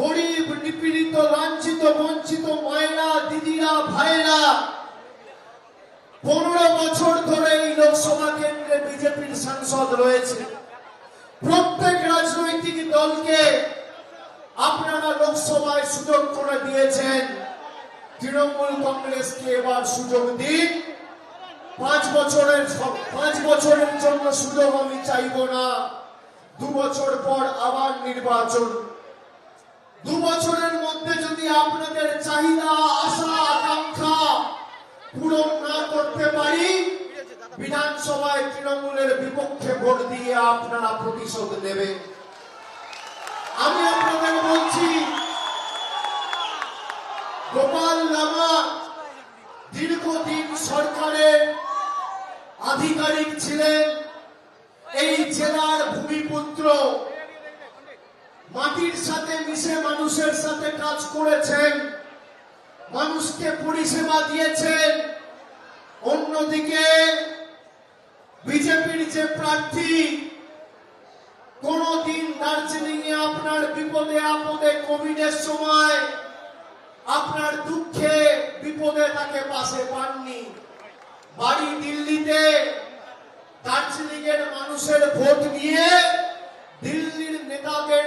গরিব, নিপীড়িত, লাঞ্ছিত, বঞ্চিত মায়েরা, দিদিরা ভাইরা পনেরো বছর ধরে এই লোকসভা কেন্দ্রে বিজেপির সাংসদ রয়েছে। প্রত্যেক রাজনৈতিক দলকে আপনারা লোকসভায় সুযোগ করে দিয়েছেন। তৃণমূল কংগ্রেসকে এবার সুযোগ দিন। পাঁচ বছরের পাঁচ বছরের জন্য সুযোগ আমি চাইব না। দু বছর পর আবার নির্বাচন। দু বছরের মধ্যে যদি আপনাদের চাহিদা, আশা, আকাঙ্ক্ষা পূরণ না করতে পারি, বিধানসভায় তৃণমূলের বিপক্ষে ভোট দিয়ে আপনারা প্রতিশোধ নেবেন। আমি আপনাদের বলছি, গোপাল লামা দীর্ঘদিন সরকারের আধিকারিক ছিলেন, এই জেলার ভূমিপুত্র মাটির সাথে মিশে মানুষের সাথে কাজ করেছেন। মানুষকে পরিষেবা দিয়েছেন। অন্যদিকে বিজেপির যে প্রার্থী, কোনদিন দার্জিলিং এ আপনার বিপদে আপদে, কোভিডের সময় আপনার দুঃখে বিপদে তাকে পাশে পাননি। বাড়ি দিল্লিতে দার্জিলিং এর মানুষের ভোট নিয়ে দিল্লির নেতাদের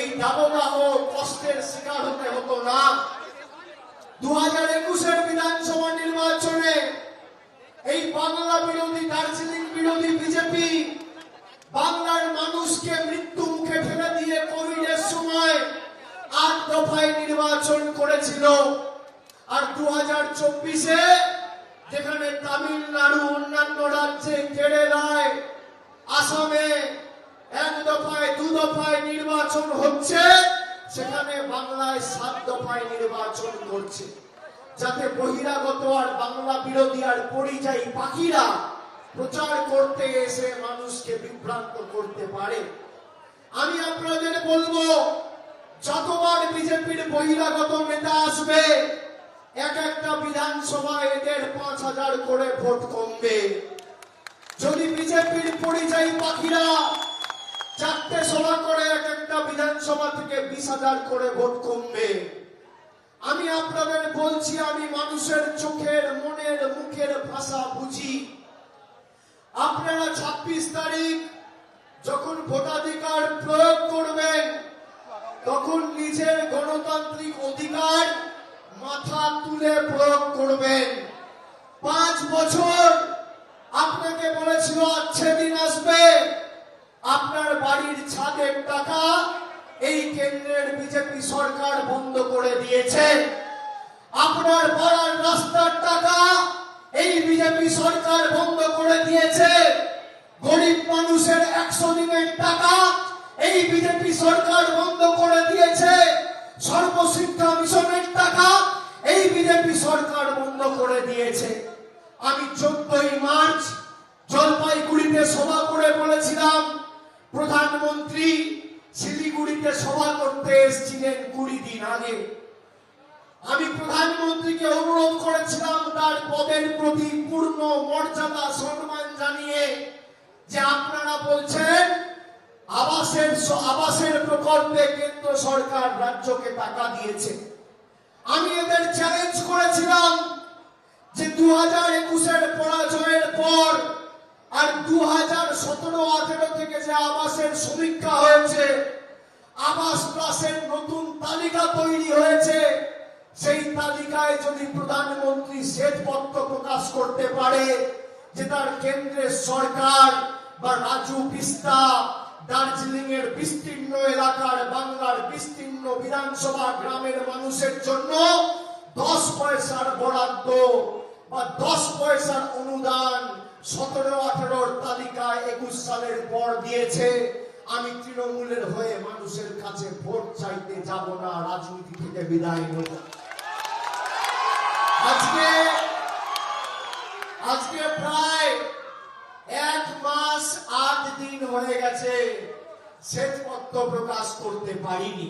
এই দাবদাহ কষ্টের শিকার হতে হতো না। দু হাজার একুশের বিধানসভা নির্বাচনে এই বাংলা বিরোধী, দার্জিলিং বিরোধী বিজেপি বাংলার মানুষকে মৃত্যু মুখে ফেলে দিয়ে কোভিডের সময় আট দফায় নির্বাচন করেছিল। আর দু হাজার চব্বিশে যেখানে তামিলনাড়ু অন্যান্য রাজ্যে কেরালায় আসামে এক দফায়, দু দফায় নির্বাচন হচ্ছে, সেখানে বাংলায় সাত দফায় নির্বাচন করছে যাতে বহিরাগত আর বাংলা বিরোধী আর পরিযায়ী পাখিরা প্রচার করতে এসে মানুষকে বিভ্রান্ত করতে পারে। আমি আপনাদের বলব, যতবার বিজেপির বহিরাগত নেতা আসবে, এক একটা বিধানসভায় এদের পাঁচ হাজার করে ভোট কমবে। যদি বিজেপির পরিযায়ী পাখিরা চারটে সভা করে এক একটা বিধানসভা থেকে বিশ হাজার করে ভোট কমবে। আমি আপনাদের বলছি, আমি মানুষের চোখের, মনের, মুখের ভাষা বুঝি। আপনারা ছাব্বিশ তারিখ যখন ভোটাধিকার প্রয়োগ করবেন, তখন নিজের গণতান্ত্রিক অধিকার মাথা তুলে প্রয়োগ করবেন। পাঁচ বছর আপনাকে বলেছিল আচ্ছে দিন আসবে। আপনার বাড়ির ছাদের টাকা এই কেন্দ্রের বিজেপি সরকার বন্ধ করে দিয়েছে। আপনার পাড়ার রাস্তার টাকা এই বিজেপি সরকার বন্ধ করে দিয়েছে। গরিব মানুষের একশো দিনের টাকা এই বিজেপি সরকার বন্ধ করে দিয়েছে। সর্বশিক্ষা মিশনের টাকা এই বিজেপি সরকার বন্ধ করে দিয়েছে। আমি চোদ্দই মার্চ জলপাইগুড়িতে সভা করে বলেছিলাম প্রধানমন্ত্রী শিলিগুড়িতে সভা করতে এসেছিলেন কুড়ি দিন আগে। আমি প্রধানমন্ত্রীকে অনুরোধ করেছিলাম তার পদের প্রতি পূর্ণ মর্যাদা, সম্মান জানিয়ে যে আপনারা বলছেন, আবাসের আবাসের প্রকল্পে কেন্দ্র সরকার রাজ্যকে টাকা দিয়েছে। আমি এদের চ্যালেঞ্জ করেছিলাম যে দু হাজার একুশের পরাজয়ের পর আর দু হাজার সতেরো, আঠেরো থেকে যে আবাসের সমীক্ষা হয়েছে, আবাস প্লাসের নতুন তালিকা তৈরি হয়েছে, সেই তালিকায় যদি প্রধানমন্ত্রী শ্বেতপত্র প্রকাশ করতে পারে, যে তার কেন্দ্রের সরকার বা রাজু বিস্তা দার্জিলিং এর বিস্তীর্ণ এলাকার বাংলার বিস্তীর্ণ বিধানসভা গ্রামের মানুষের জন্য দশ পয়সার বরাদ্দ বা দশ পয়সার অনুদান সতেরো, আঠেরোর তালিকায় একুশ সালের পর দিয়েছে, আমি তৃণমূলের হয়ে মানুষের কাছে ভোট চাইতে যাব না, রাজনীতি থেকে বিদায় নেব। আজকে আজকে প্রায় এক মাস আট দিন হয়ে গেছে শ্বেতপত্র প্রকাশ করতে পারিনি।